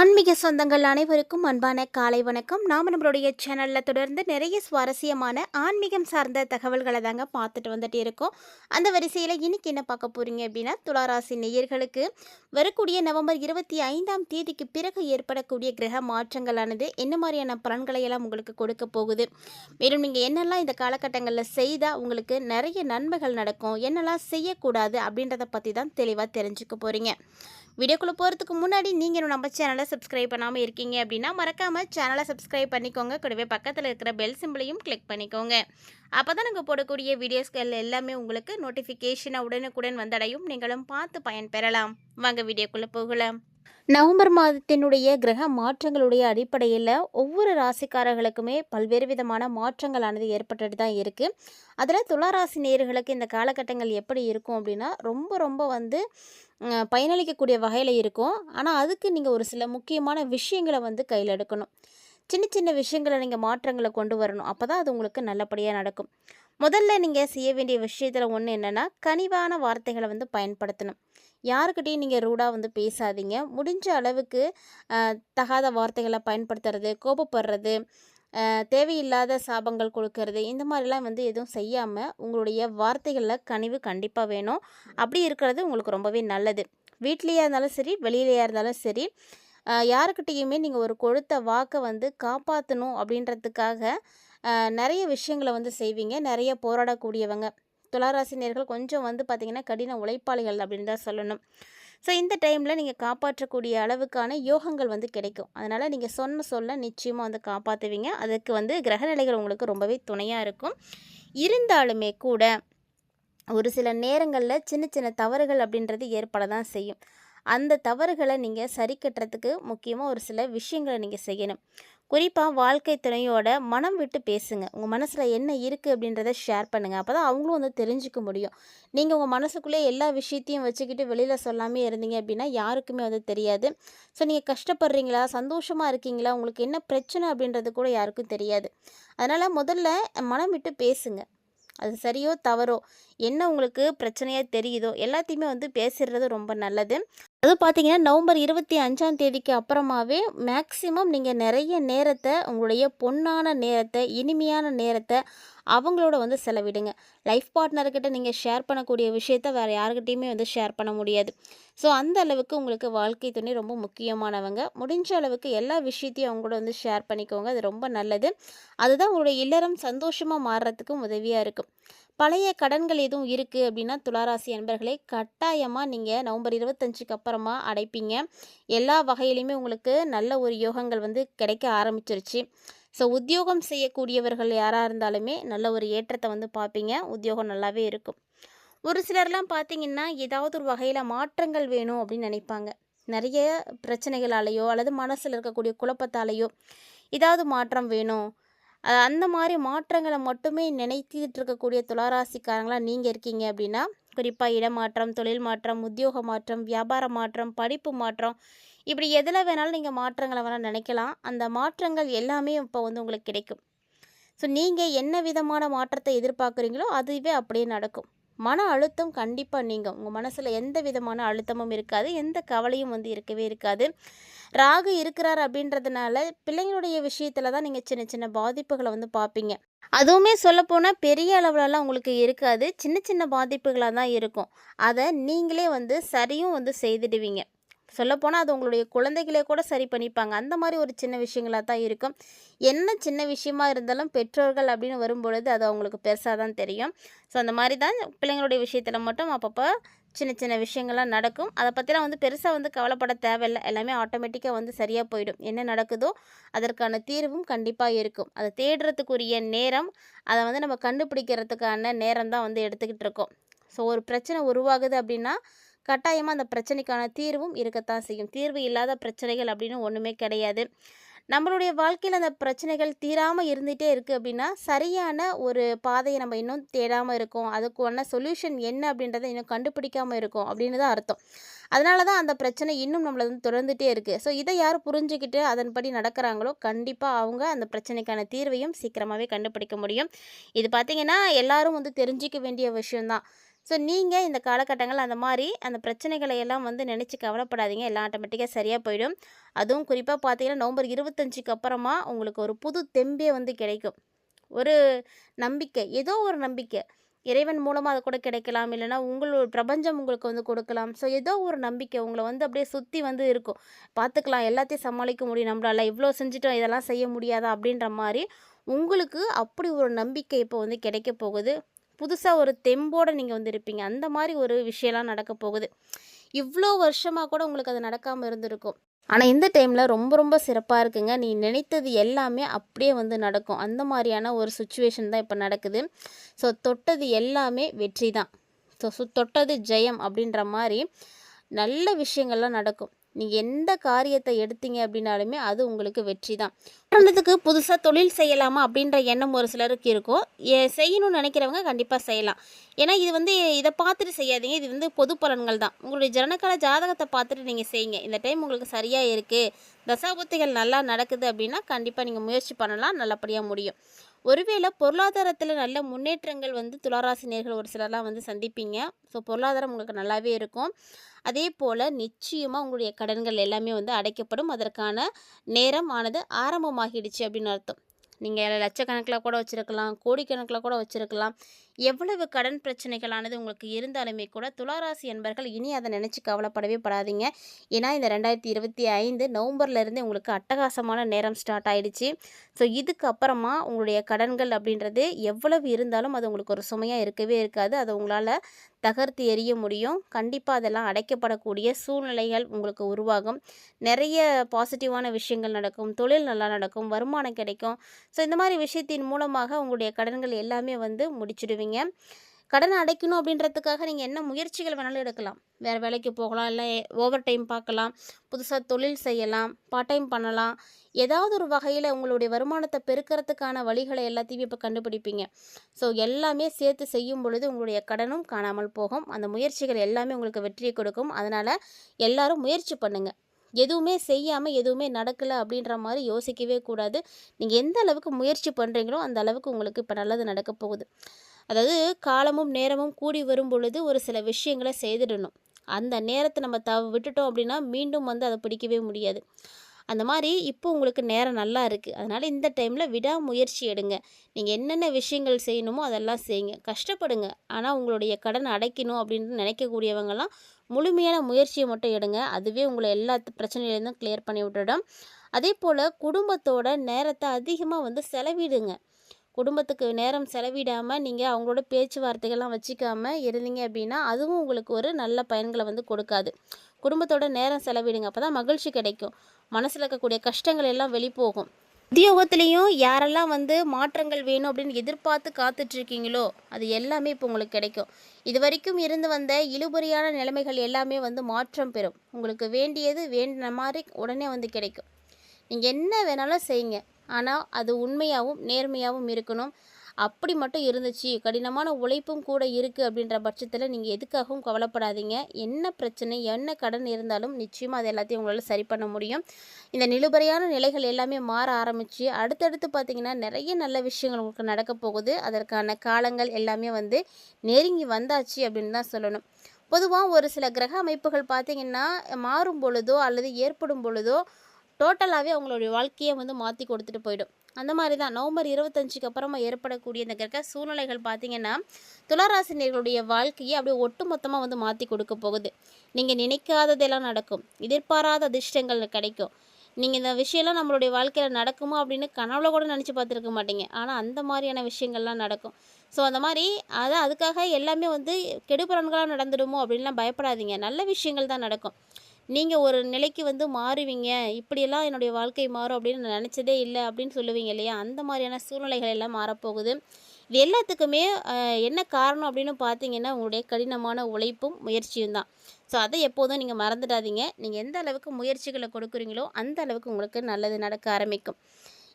ஆன்மீக சொந்தங்கள் அனைவருக்கும் அன்பான காலை வணக்கம். நாம் நம்மளுடைய சேனலில் தொடர்ந்து நிறைய சுவாரஸ்யமான ஆன்மீகம் சார்ந்த தகவல்களை தாங்க பார்த்துட்டு வந்துட்டு இருக்கோம். அந்த வரிசையில் இன்னைக்கு என்ன பார்க்க போகிறீங்க அப்படின்னா துளாராசி நேயர்களுக்கு வரக்கூடிய நவம்பர் இருபத்தி ஐந்தாம் தேதிக்கு பிறகு ஏற்படக்கூடிய கிரக மாற்றங்களானது என்ன மாதிரியான பலன்களை எல்லாம் உங்களுக்கு கொடுக்க போகுது? மேலும் நீங்கள் என்னெல்லாம் இந்த காலகட்டங்களில் செய்தால் உங்களுக்கு நிறைய நன்மைகள் நடக்கும் என்னெல்லாம் செய்யக்கூடாது அப்படின்றத பற்றி தான் தெளிவாக தெரிஞ்சுக்க போகிறீங்க வீடியோக்குள்ளே போகிறதுக்கு முன்னாடி நீங்கள் நம்ம சேனலை சப்ஸ்கிரைப் பண்ணாமல் இருக்கீங்க அப்படின்னா மறக்காமல் சேனலை சப்ஸ்கிரைப் பண்ணிக்கோங்க. கூடவே பக்கத்தில் இருக்கிற பெல் சிம்பிளையும் கிளிக் பண்ணிக்கோங்க. அப்போ தான் நாங்கள் போடக்கூடிய வீடியோஸ்கள் எல்லாமே உங்களுக்கு நோட்டிஃபிகேஷனை உடனுக்குடன் வந்தடையும். நீங்களும் பார்த்து பயன்பெறலாம் வாங்க வீடியோக்குள்ளே போகலாம். நவம்பர் மாதத்தினுடைய கிரக மாற்றங்களுடைய அடிப்படையில் ஒவ்வொரு ராசிக்காரர்களுக்குமே பல்வேறு விதமான மாற்றங்களானது ஏற்பட்டுட்டு தான் இருக்குது அதில் துளாராசி நேர்களுக்கு இந்த காலகட்டங்கள் எப்படி இருக்கும் அப்படின்னா ரொம்ப ரொம்ப வந்து பயனளிக்கக்கூடிய வகையில் இருக்கும். ஆனால் அதுக்கு நீங்கள் ஒரு சில முக்கியமான விஷயங்களை வந்து கையில் எடுக்கணும். சின்ன சின்ன விஷயங்களை நீங்கள் மாற்றங்களை கொண்டு வரணும். அப்போ தான் அது உங்களுக்கு நல்லபடியாக நடக்கும். முதல்ல நீங்கள் செய்ய வேண்டிய விஷயத்தில் ஒன்று என்னென்னா கனிவான வார்த்தைகளை வந்து பயன்படுத்தணும். யாருக்கிட்டையும் நீங்கள் ரூடாக வந்து பேசாதீங்க. முடிஞ்ச அளவுக்கு தகாத வார்த்தைகளை பயன்படுத்துறது கோபப்படுறது தேவையில்லாத சாபங்கள் கொடுக்கறது இந்த மாதிரிலாம் வந்து எதுவும் செய்யாமல் உங்களுடைய வார்த்தைகளில் கனிவு கண்டிப்பாக வேணும். அப்படி இருக்கிறது உங்களுக்கு ரொம்பவே நல்லது. வீட்லேயா இருந்தாலும் சரி வெளியிலையா இருந்தாலும் சரி யாருக்கிட்டேயுமே நீங்கள் ஒரு கொடுத்த வாக்கை வந்து காப்பாற்றணும் அப்படின்றதுக்காக நிறைய விஷயங்களை வந்து செய்வீங்க. நிறைய போராடக்கூடியவங்க. துளாராசினியர்கள் கொஞ்சம் வந்து பார்த்திங்கன்னா கடின உழைப்பாளிகள் அப்படின்னு தான் சொல்லணும். ஸோ இந்த டைமில் நீங்கள் காப்பாற்றக்கூடிய அளவுக்கான யோகங்கள் வந்து கிடைக்கும். அதனால் நீங்கள் சொன்ன சொல்ல நிச்சயமாக வந்து காப்பாற்றுவீங்க அதுக்கு வந்து கிரகநிலைகள் உங்களுக்கு ரொம்பவே துணையாக இருக்கும். இருந்தாலுமே கூட ஒரு சில நேரங்களில் சின்ன சின்ன தவறுகள் அப்படின்றது ஏற்பட தான் செய்யும். அந்த தவறுகளை நீங்கள் சரி கட்டுறதுக்கு முக்கியமாக ஒரு சில விஷயங்களை நீங்கள் செய்யணும். குறிப்பாக வாழ்க்கை துணையோட மனம் விட்டு பேசுங்க. உங்கள் மனசில் என்ன இருக்குது அப்படின்றத ஷேர் பண்ணுங்கள் அப்போ தான் அவங்களும் வந்து தெரிஞ்சுக்க முடியும். நீங்கள் உங்கள் மனசுக்குள்ளே எல்லா விஷயத்தையும் வச்சுக்கிட்டு வெளியில் சொல்லாமே இருந்தீங்க அப்படின்னா யாருக்குமே வந்து தெரியாது. ஸோ நீங்கள் கஷ்டப்படுறீங்களா? சந்தோஷமாக இருக்கீங்களா? உங்களுக்கு என்ன பிரச்சனை அப்படின்றது கூட யாருக்கும் தெரியாது. அதனால் முதல்ல மனம் விட்டு பேசுங்க. அது சரியோ தவறோ என்ன உங்களுக்கு பிரச்சனையாக தெரியுதோ எல்லாத்தையுமே வந்து பேசிடுறது ரொம்ப நல்லது. அது பார்த்தீங்கன்னா நவம்பர் இருபத்தி அஞ்சாம் தேதிக்கு அப்புறமாவே மேக்ஸிமம் நீங்கள் நிறைய நேரத்தை உங்களுடைய பொன்னான நேரத்தை இனிமையான நேரத்தை அவங்களோட வந்து செலவிடுங்க. லைஃப் பார்ட்னர்கிட்ட நீங்கள் ஷேர் பண்ணக்கூடிய விஷயத்த வேறு யாருக்கிட்டையுமே வந்து ஷேர் பண்ண முடியாது. ஸோ அந்த அளவுக்கு உங்களுக்கு வாழ்க்கை துணை ரொம்ப முக்கியமானவங்க. முடிஞ்ச அளவுக்கு எல்லா விஷயத்தையும் அவங்க கூட வந்து ஷேர் பண்ணிக்கோங்க. அது ரொம்ப நல்லது. அதுதான் உங்களுடைய இல்லறம் சந்தோஷமாக மாறுறதுக்கும் உதவியாக இருக்கும். பழைய கடன்கள் எதுவும் இருக்குது அப்படின்னா துளாராசி அன்பர்களே கட்டாயமாக நீங்கள் நவம்பர் இருபத்தஞ்சுக்கு அப்புறமா அடைப்பீங்க. எல்லா வகையிலையுமே உங்களுக்கு நல்ல ஒரு யோகங்கள் வந்து கிடைக்க ஆரம்பிச்சிருச்சு. ஸோ உத்தியோகம் செய்யக்கூடியவர்கள் யாராக இருந்தாலுமே நல்ல ஒரு ஏற்றத்தை வந்து பார்ப்பீங்க உத்தியோகம் நல்லாவே இருக்கும். ஒரு சிலர்லாம் பார்த்தீங்கன்னா ஏதாவது ஒரு வகையில் மாற்றங்கள் வேணும் அப்படின்னு நினைப்பாங்க. நிறைய பிரச்சனைகளாலேயோ அல்லது மனசில் இருக்கக்கூடிய குழப்பத்தாலேயோ ஏதாவது மாற்றம் வேணும். அந்த மாதிரி மாற்றங்களை மட்டுமே நினைத்திட்டு இருக்கக்கூடிய துளாராசிக்காரங்களாக நீங்கள் இருக்கீங்க அப்படின்னா குறிப்பாக இடமாற்றம் தொழில் மாற்றம் உத்தியோக மாற்றம் வியாபார மாற்றம் படிப்பு மாற்றம் இப்படி எதில் வேணாலும் நீங்கள் மாற்றங்களை வேணால் நினைக்கலாம். அந்த மாற்றங்கள் எல்லாமே இப்போ வந்து உங்களுக்கு கிடைக்கும். ஸோ நீங்கள் என்ன விதமான மாற்றத்தை எதிர்பார்க்குறீங்களோ அதுவே அப்படியே நடக்கும். மன அழுத்தம் கண்டிப்பாக நீங்கும். உங்கள் மனசில் எந்த விதமான அழுத்தமும் இருக்காது. எந்த கவலையும் வந்து இருக்கவே இருக்காது. ராகு இருக்கிறார் அப்படின்றதுனால பிள்ளைங்களுடைய விஷயத்தில் தான் நீங்கள் சின்ன சின்ன பாதிப்புகளை வந்து பார்ப்பீங்க அதுவுமே சொல்லப்போனால் பெரிய அளவுலலாம் உங்களுக்கு இருக்காது. சின்ன சின்ன பாதிப்புகளாக தான் இருக்கும். அதை நீங்களே வந்து சரியும் வந்து செய்துடுவீங்க. சொல்லப்போனால் அது உங்களுடைய குழந்தைகளே கூட சரி பண்ணிப்பாங்க. அந்த மாதிரி ஒரு சின்ன விஷயங்களாக தான் இருக்கும். என்ன சின்ன விஷயமா இருந்தாலும் பெற்றோர்கள் அப்படின்னு வரும்பொழுது அது அவங்களுக்கு பெருசாக தான் தெரியும். ஸோ அந்த மாதிரி தான் பிள்ளைங்களுடைய விஷயத்தில் மட்டும் அப்பப்போ சின்ன சின்ன விஷயங்கள்லாம் நடக்கும். அதை பற்றிலாம் வந்து பெருசாக வந்து கவலைப்பட தேவையில்லை. எல்லாமே ஆட்டோமேட்டிக்காக வந்து சரியாக போயிடும். என்ன நடக்குதோ அதற்கான தீர்வும் கண்டிப்பாக இருக்கும். அதை தேடுறதுக்குரிய நேரம் அதை வந்து நம்ம கண்டுபிடிக்கிறதுக்கான நேரம் தான் வந்து எடுத்துக்கிட்டு இருக்கோம். ஸோ ஒரு பிரச்சனை உருவாகுது அப்படின்னா கட்டாயமாக அந்த பிரச்சனைக்கான தீர்வும் இருக்கத்தான் செய்யும். தீர்வு இல்லாத பிரச்சனைகள் அப்படின்னு ஒன்றுமே கிடையாது. நம்மளுடைய வாழ்க்கையில் அந்த பிரச்சனைகள் தீராமல் இருந்துகிட்டே இருக்குது அப்படின்னா சரியான ஒரு பாதையை நம்ம இன்னும் தேடாமல் இருக்கோம். அதுக்கான சொல்யூஷன் என்ன அப்படின்றத இன்னும் கண்டுபிடிக்காமல் இருக்கோம் அப்படின்னு தான் அர்த்தம். அதனால தான் அந்த பிரச்சனை இன்னும் நம்மளை வந்து தொடர்ந்துகிட்டே இருக்குது ஸோ இதை யார் புரிஞ்சுக்கிட்டு அதன்படி நடக்கிறாங்களோ கண்டிப்பாக அவங்க அந்த பிரச்சனைக்கான தீர்வையும் சீக்கிரமாகவே கண்டுபிடிக்க முடியும். இது பார்த்திங்கன்னா எல்லோரும் வந்து தெரிஞ்சிக்க வேண்டிய விஷயம்தான். ஸோ நீங்கள் இந்த காலகட்டங்கள் அந்த மாதிரி அந்த பிரச்சனைகளை எல்லாம் வந்து நினச்சி கவலைப்படாதீங்க. எல்லாம் ஆட்டோமேட்டிக்காக சரியாக போயிடும். அதுவும் குறிப்பாக பார்த்தீங்கன்னா நவம்பர் இருபத்தஞ்சுக்கு அப்புறமா உங்களுக்கு ஒரு புது தெம்பே வந்து கிடைக்கும். ஒரு நம்பிக்கை ஏதோ ஒரு நம்பிக்கை. இறைவன் மூலமாக அது கூட கிடைக்கலாம். இல்லைனா உங்களோட பிரபஞ்சம் உங்களுக்கு வந்து கொடுக்கலாம். ஸோ ஏதோ ஒரு நம்பிக்கை உங்களை வந்து அப்படியே சுற்றி வந்து இருக்கும். பார்த்துக்கலாம் எல்லாத்தையும் சமாளிக்க முடியும். நம்மளால இவ்வளோ செஞ்சுட்டோம் இதெல்லாம் செய்ய முடியாதா? அப்படின்ற மாதிரி உங்களுக்கு அப்படி ஒரு நம்பிக்கை இப்போ வந்து கிடைக்க போகுது. புதுசாக ஒரு தெம்போடு நீங்கள் வந்து இருப்பீங்க. அந்த மாதிரி ஒரு விஷயம்லாம் நடக்க போகுது. இவ்வளோ வருஷமாக கூட உங்களுக்கு அது நடக்காமல் இருந்திருக்கும். ஆனால் இந்த டைமில் ரொம்ப ரொம்ப சிறப்பாக இருக்குங்க. நீ நினைத்தது எல்லாமே அப்படியே வந்து நடக்கும். அந்த மாதிரியான ஒரு சுச்சுவேஷன் தான் இப்போ நடக்குது. ஸோ தொட்டது எல்லாமே வெற்றி தான். ஸோ தொட்டது ஜெயம் அப்படின்ற மாதிரி நல்ல விஷயங்கள்லாம் நடக்கும். நீங்கள் எந்த காரியத்தை எடுத்தீங்க அப்படின்னாலுமே அது உங்களுக்கு வெற்றி தான். உதாரணத்துக்கு புதுசாக தொழில் செய்யலாமா அப்படின்ற எண்ணம் ஒரு சிலருக்கு இருக்கும். ஏ செய்யணும்னு நினைக்கிறவங்க கண்டிப்பாக செய்யலாம். ஏன்னா இது வந்து இதை பார்த்துட்டு செய்யாதீங்க. இது வந்து பொது பலன்கள் தான். உங்களுடைய ஜனக்கால ஜாதகத்தை பார்த்துட்டு நீங்கள் செய்யுங்க. இந்த டைம் உங்களுக்கு சரியாக இருக்குது தசாபுத்திகள் நல்லா நடக்குது அப்படின்னா கண்டிப்பாக நீங்கள் முயற்சி பண்ணலாம். நல்லபடியாக முடியும். ஒருவேளை பொருளாதாரத்தில் நல்ல முன்னேற்றங்கள் வந்து துளாராசினியர்கள் ஒரு சிலர்லாம் வந்து சந்திப்பீங்க. ஸோ பொருளாதாரம் உங்களுக்கு நல்லாவே இருக்கும். அதே போல் நிச்சயமாக உங்களுடைய கடன்கள் எல்லாமே வந்து அடைக்கப்படும். அதற்கான நேரம் ஆனது ஆரம்பமாகிடுச்சு அப்படின்னு அர்த்தம். நீங்கள் லட்சக்கணக்கில் கூட வச்சுருக்கலாம் கோடிக்கணக்கில் கூட வச்சுருக்கலாம். எவ்வளவு கடன் பிரச்சனைகளானது உங்களுக்கு இருந்தாலுமே கூட துளாராசி என்பர்கள் இனி அதை நினச்சி கவலைப்படவே படாதீங்க. ஏன்னா இந்த ரெண்டாயிரத்தி இருபத்தி ஐந்து நவம்பர்லேருந்து உங்களுக்கு அட்டகாசமான நேரம் ஸ்டார்ட் ஆகிடுச்சு ஸோ இதுக்கப்புறமா உங்களுடைய கடன்கள் அப்படின்றது எவ்வளவு இருந்தாலும் அது உங்களுக்கு ஒரு சுமையாக இருக்கவே இருக்காது. அதை உங்களால் தகர்த்து எறிய முடியும். கண்டிப்பாக அதெல்லாம் அடைக்கப்படக்கூடிய சூழ்நிலைகள் உங்களுக்கு உருவாகும். நிறைய பாசிட்டிவான விஷயங்கள் நடக்கும். தொழில் நல்லா நடக்கும். வருமானம் கிடைக்கும். ஸோ இந்த மாதிரி விஷயத்தின் மூலமாக உங்களுடைய கடன்கள் எல்லாமே வந்து முடிச்சிடுவீங்க. கடனை அடைக்கணும் அப்படின்றதுக்காக நீங்கள் என்ன முயற்சிகள் வேணாலும் எடுக்கலாம். வேறு வேலைக்கு போகலாம் இல்லை ஓவர் டைம் பார்க்கலாம் புதுசாக தொழில் செய்யலாம் பார்ட் டைம் பண்ணலாம். ஏதாவது ஒரு வகையில் உங்களுடைய வருமானத்தை பெருக்கிறதுக்கான வழிகளை எல்லாத்தையும் இப்போ கண்டுபிடிப்பீங்க. ஸோ எல்லாமே சேர்த்து செய்யும் பொழுது உங்களுடைய கடனும் காணாமல் போகும். அந்த முயற்சிகள் எல்லாமே உங்களுக்கு வெற்றியை கொடுக்கும். அதனால் எல்லாரும் முயற்சி பண்ணுங்கள் எதுவுமே செய்யாமல் எதுவுமே நடக்கலை அப்படின்ற மாதிரி யோசிக்கவே கூடாது. நீங்கள் எந்த அளவுக்கு முயற்சி பண்ணுறீங்களோ அந்த அளவுக்கு உங்களுக்கு இப்போ நல்லது நடக்க போகுது. அதாவது காலமும் நேரமும் கூடி வரும் பொழுது ஒரு சில விஷயங்களை செய்திடணும். அந்த நேரத்தை நம்ம த விட்டுட்டோம் அப்படின்னா மீண்டும் வந்து அதை பிடிக்கவே முடியாது. அந்த மாதிரி இப்போ உங்களுக்கு நேரம் நல்லா இருக்குது அதனால் இந்த டைமில் விடாமுயற்சி எடுங்க. நீங்கள் என்னென்ன விஷயங்கள் செய்யணுமோ அதெல்லாம் செய்யுங்க. கஷ்டப்படுங்க. ஆனால் உங்களுடைய கடன் அடைக்கணும் அப்படின்னு நினைக்கக்கூடியவங்கலாம் முழுமையான முயற்சியை மட்டும் எடுங்க. அதுவே உங்களை எல்லா பிரச்சனையிலேருந்தும் கிளியர் பண்ணி விட்டுடும். அதே போல் குடும்பத்தோட நேரத்தை அதிகமாக வந்து செலவிடுங்க. குடும்பத்துக்கு நேரம் செலவிடாமல் நீங்கள் அவங்களோட பேச்சுவார்த்தைகள்லாம் வச்சுக்காம இருந்தீங்க அப்படின்னா அதுவும் உங்களுக்கு ஒரு நல்ல பயன்களை வந்து கொடுக்காது. குடும்பத்தோட நேரம் செலவிடுங்க. அப்போ தான் மகிழ்ச்சி கிடைக்கும். மனசில் இருக்கக்கூடிய கஷ்டங்கள் எல்லாம் வெளிப்போகும். உத்தியோகத்துலேயும் யாரெல்லாம் வந்து மாற்றங்கள் வேணும் அப்படின்னு எதிர்பார்த்து காத்துட்ருக்கீங்களோ அது எல்லாமே இப்போ உங்களுக்கு கிடைக்கும். இது வரைக்கும் இருந்து வந்த இழுபறியான நிலைமைகள் எல்லாமே வந்து மாற்றம் பெறும். உங்களுக்கு வேண்டியது வேண்டின மாதிரி உடனே வந்து கிடைக்கும். நீங்கள் என்ன வேணாலும் செய்யுங்க. ஆனால் அது உண்மையாகவும் நேர்மையாகவும் இருக்கணும். அப்படி மட்டும் இருந்துச்சு. கடினமான உழைப்பும் கூட இருக்குது அப்படின்ற பட்சத்தில் நீங்கள் எதுக்காகவும் கவலைப்படாதீங்க. என்ன பிரச்சனை என்ன கடன் இருந்தாலும் நிச்சயமாக அது எல்லாத்தையும் உங்களால் சரி பண்ண முடியும். இந்த நிலுபறையான நிலைகள் எல்லாமே மாற ஆரம்பித்து அடுத்தடுத்து பார்த்திங்கன்னா நிறைய நல்ல விஷயங்கள் உங்களுக்கு நடக்க போகுது. அதற்கான காலங்கள் எல்லாமே வந்து நெருங்கி வந்தாச்சு அப்படின்னு தான் சொல்லணும். பொதுவாக ஒரு சில கிரக அமைப்புகள் பார்த்திங்கன்னா மாறும் பொழுதோ அல்லது ஏற்படும் பொழுதோ டோட்டலாகவே அவங்களுடைய வாழ்க்கையை வந்து மாற்றி கொடுத்துட்டு போயிடும். அந்த மாதிரி தான் நவம்பர் இருபத்தஞ்சுக்கு அப்புறமா ஏற்படக்கூடிய இந்த கிரக சூழ்நிலைகள் பார்த்திங்கன்னா துளராசினியர்களுடைய வாழ்க்கையை அப்படியே ஒட்டுமொத்தமாக வந்து மாற்றி கொடுக்க போகுது. நீங்கள் நினைக்காததெல்லாம் நடக்கும். எதிர்பாராத அதிர்ஷ்டங்கள் கிடைக்கும். நீங்கள் இந்த விஷயம்லாம் நம்மளுடைய வாழ்க்கையில் நடக்குமா அப்படின்னு கனவுல கூட நினச்சி பார்த்துருக்க மாட்டீங்க. ஆனால் அந்த மாதிரியான விஷயங்கள்லாம் நடக்கும். ஸோ அந்த மாதிரி அதான் அதுக்காக எல்லாமே வந்து கெடுபலன்களாக நடந்துடுமோ அப்படின்லாம் பயப்படாதீங்க. நல்ல விஷயங்கள் தான் நடக்கும். நீங்கள் ஒரு நிலைக்கு வந்து மாறுவீங்க. இப்படியெல்லாம் என்னுடைய வாழ்க்கை மாறும் அப்படின்னு நான் நினச்சதே இல்லை அப்படின்னு சொல்லுவீங்க இல்லையா? அந்த மாதிரியான சூழ்நிலைகள் எல்லாம் மாறப்போகுது. இது எல்லாத்துக்குமே என்ன காரணம் அப்படின்னு பார்த்தீங்கன்னா உங்களுடைய கடினமான உழைப்பும் முயற்சியும் தான். ஸோ அதை எப்போதும் நீங்கள் மறந்துடாதீங்க. நீங்கள் எந்த அளவுக்கு முயற்சிகளை கொடுக்குறீங்களோ அந்த அளவுக்கு உங்களுக்கு நல்லது நடக்க ஆரம்பிக்கும்.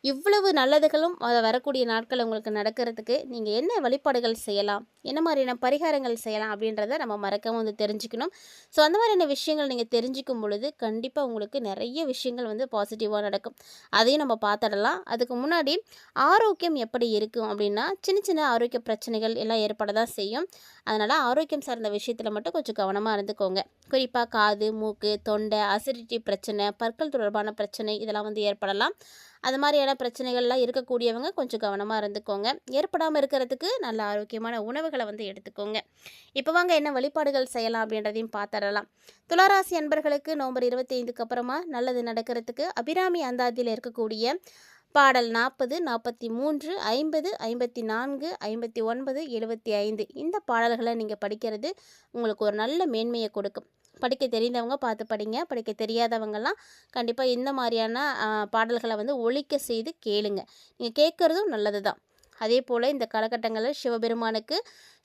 இவ்வளவு நல்லதுகளும் அதை வரக்கூடிய நாட்கள் உங்களுக்கு நடக்கிறதுக்கு நீங்கள் என்ன வழிபாடுகள் செய்யலாம்? என்ன மாதிரியான பரிகாரங்கள் செய்யலாம்? அப்படின்றத நம்ம மறக்காமல் வந்து தெரிஞ்சுக்கணும். ஸோ அந்த மாதிரியான விஷயங்கள் நீங்கள் தெரிஞ்சுக்கும் பொழுது கண்டிப்பாக உங்களுக்கு நிறைய விஷயங்கள் வந்து பாசிட்டிவாக நடக்கும். அதையும் நம்ம பார்த்துடலாம். அதுக்கு முன்னாடி ஆரோக்கியம் எப்படி இருக்கும் அப்படின்னா சின்ன சின்ன ஆரோக்கிய பிரச்சனைகள் எல்லாம் ஏற்பட தான் செய்யும். அதனால் ஆரோக்கியம் சார்ந்த விஷயத்தில் மட்டும் கொஞ்சம் கவனமாக இருந்துக்கோங்க. குறிப்பாக காது மூக்கு தொண்டை அசிடிட்டி பிரச்சனை பற்கள் தொடர்பான பிரச்சனை இதெல்லாம் வந்து ஏற்படலாம். அது மாதிரியான பிரச்சனைகள்லாம் இருக்கக்கூடியவங்க கொஞ்சம் கவனமாக இருந்துக்கோங்க. ஏற்படாமல் இருக்கிறதுக்கு நல்ல ஆரோக்கியமான உணவுகளை வந்து எடுத்துக்கோங்க. இப்போ வாங்க என்ன வழிபாடுகள் செய்யலாம் அப்படின்றதையும் பார்த்துடலாம் துளாராசி அன்பர்களுக்கு நவம்பர் இருபத்தைந்துக்கு அப்புறமா நல்லது நடக்கிறதுக்கு அபிராமி அந்தாதியில் இருக்கக்கூடிய பாடல் நாற்பது நாற்பத்தி மூன்று ஐம்பது ஐம்பத்தி நான்கு ஐம்பத்தி ஒன்பது எழுபத்தி ஐந்து. இந்த பாடல்களை நீங்கள் படிக்கிறது உங்களுக்கு ஒரு நல்ல மேன்மையை கொடுக்கும். படிக்க தெரிந்தவங்க பார்த்து படிங்க. படிக்க தெரியாதவங்கெல்லாம் கண்டிப்பாக இந்த மாதிரியான பாடல்களை வந்து ஒழிக்க செய்து கேளுங்க. நீங்கள் கேட்குறதும் நல்லது தான் அதே போல் இந்த காலகட்டங்களில் சிவபெருமானுக்கு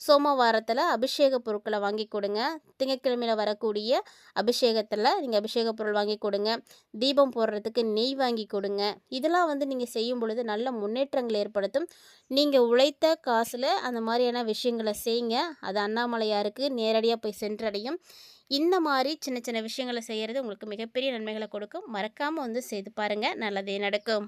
சோமவாரத்தில் அபிஷேக பொருட்களை வாங்கி கொடுங்க. திங்கக்கிழமையில் வரக்கூடிய அபிஷேகத்தில் நீங்கள் அபிஷேக பொருள் வாங்கி கொடுங்க. தீபம் போடுறதுக்கு நெய் வாங்கி கொடுங்க. இதெல்லாம் வந்து நீங்கள் செய்யும் பொழுது நல்ல முன்னேற்றங்கள் ஏற்படுத்தும். நீங்கள் உழைத்த காசில் அந்த மாதிரியான விஷயங்களை செய்யுங்க. அது அண்ணாமலையாருக்கு நேரடியாக போய் சென்றடையும். இந்த மாதிரி சின்ன சின்ன விஷயங்களை செய்கிறது உங்களுக்கு மிகப்பெரிய நன்மைகளை கொடுக்கும். மறக்காமல் வந்து செய்து பாருங்கள் நல்லதே நடக்கும்.